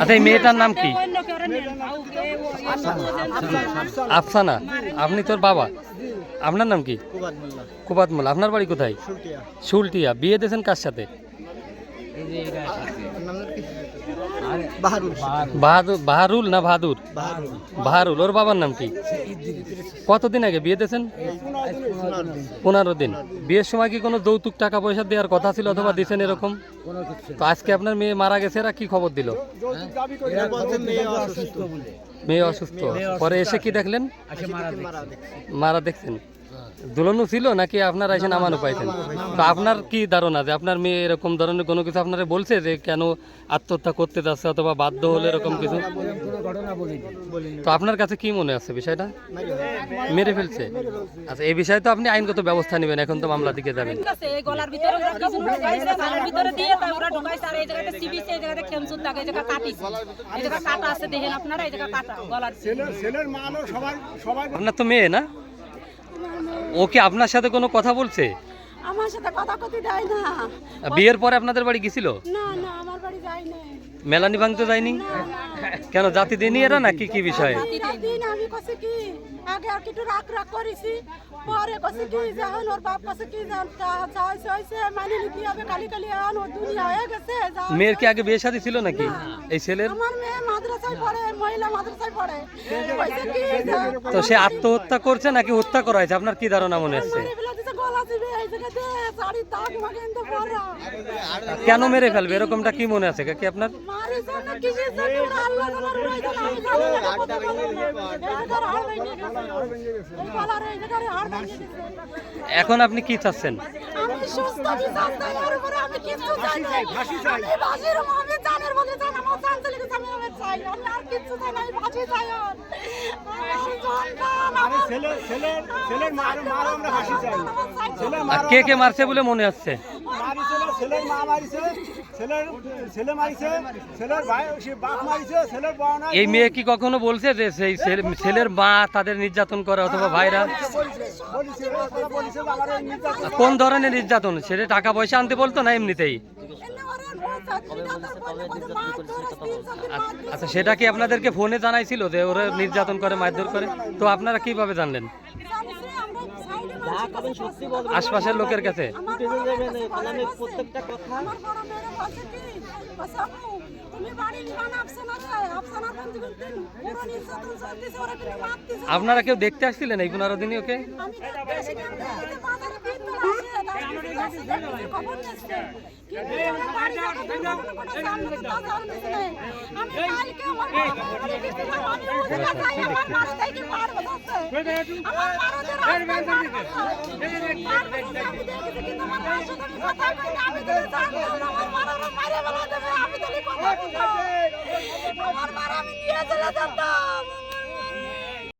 আচ্ছা এই মেয়েটার নাম কি? আফসানা। আপনি তোর বাবা? আপনার নাম কি? কুবাদ মোল্লা কুবাত মোল্লা। আপনার বাড়ি কোথায়? শুলটিয়া শুলটিয়া বিয়ে দিয়েছেন কার সাথে? বাহাদুর। বাহারুল না বাহাদুর? বাহারুল। বাহারুল ওর বাবার নাম কি? কতদিন আগে বিয়ে দিয়েছেন? পনেরো দিন। বিয়ের সময় কি কোনো যৌতুক টাকা পয়সা দেওয়ার কথা ছিল অথবা দিয়েছেন এরকম? তো আজকে আপনার মেয়ে মারা গেছে এরা কি খবর দিল? মেয়ে অসুস্থ। পরে এসে কি দেখলেন? মারা দেখছেন। দুলনও ছিল নাকি আপনার এসে নামানো পাইছেন? তো আপনার কি ধারণা যে আপনার মেয়ে এরকম ধরনের কোনো কিছু আপনারা বলছে যে কেন আত্মহত্যা করতে যাচ্ছে অথবা বাধ্য হলে এরকম কিছু? তো আপনার কাছে কি মনে আছে বিষয়টা? মেরে ফেলছে? আচ্ছা এই বিষয়ে তো আপনি আইনগত ব্যবস্থা নেবেন এখন তো মামলা দিকে যাবেন। আপনার তো মেয়ে না? ও কি আপনার সাথে কোনো কথা বলছে? আমার সাথে কথা কথি দেয় না। বিয়ের পরে আপনাদের বাড়ি গেছিল? না না আমার বাড়ি যায় না মেলানি ভাঙতে যায়নি? কেন জাতি দেনি এরা নাকি? কি বিষয়ে? দেনি আমি কইছি কি আগে আর কিছু রাগ রাগ করেছি পরে কছে কি যখন ওর বাপ কছে কি জান চাইছে হয়েছে মানে কি হবে কালি কালি আন ও দুনিয়া হয়ে গেছে মেয়ের কি আগে বিয়ে শাদী ছিল নাকি? এই ছেলের? আমার মেয়ে মাদ্রাসায় পড়ে মহিলা মাদ্রাসায় পড়ে। তো সে আত্মহত্যা করছে নাকি হত্যা করা হয়েছে? আপনার কি ধারণা মনে হচ্ছে? কেন মেরে ফেলবে? এরকমটা কি মনে আছে? কি আপনার? এখন আপনি কি চাচ্ছেন? আর চাই না। চাই আমি আর কে কে মারছে বলে মনে হচ্ছে ছেলের মা মারিছে ছেলের ছেলে মারিছে ছেলের ভাই সে বাপ মারিছে ছেলের বউ নাই এই মেয়ে কি কখনো বলছে যে সেই ছেলে- ছেলের মা তাদের নির্যাতন করে অথবা ভাইরা কোন ধরনের নির্যাতন সেটা টাকা পয়সা আনতে বলতো না এমনিতেই আচ্ছা সেটা কি আপনাদেরকে ফোনে জানাইছিল যে ওরা নির্যাতন করে মারধর করে? তো আপনারা কীভাবে জানলেন। আশপাশের লোকের কাছে? আপনারা কেউ দেখতে আসছিলেন এই পনেরো দিনই ওকে? খবর নিচ্ছে কিন্তু আমরা বাড়ি যাওয়ার জন্য কোনো সামনে তো দাঁড়ানো নেই। আমি কালকে আমার বাড়ি গেছি আমি ওদের কাছে আমার বাড়ি থেকে পার হচ্ছে আমার বাড়িতে রাস্তা আমি দেখেছি কিন্তু আমার রাস্তা থেকে কথা কইতে আমি তো জানতাম না আমার মারা মারা বলা দেবে আমি তো কথা বলতাম আমার মারা আমি নিয়ে চলে যেতাম।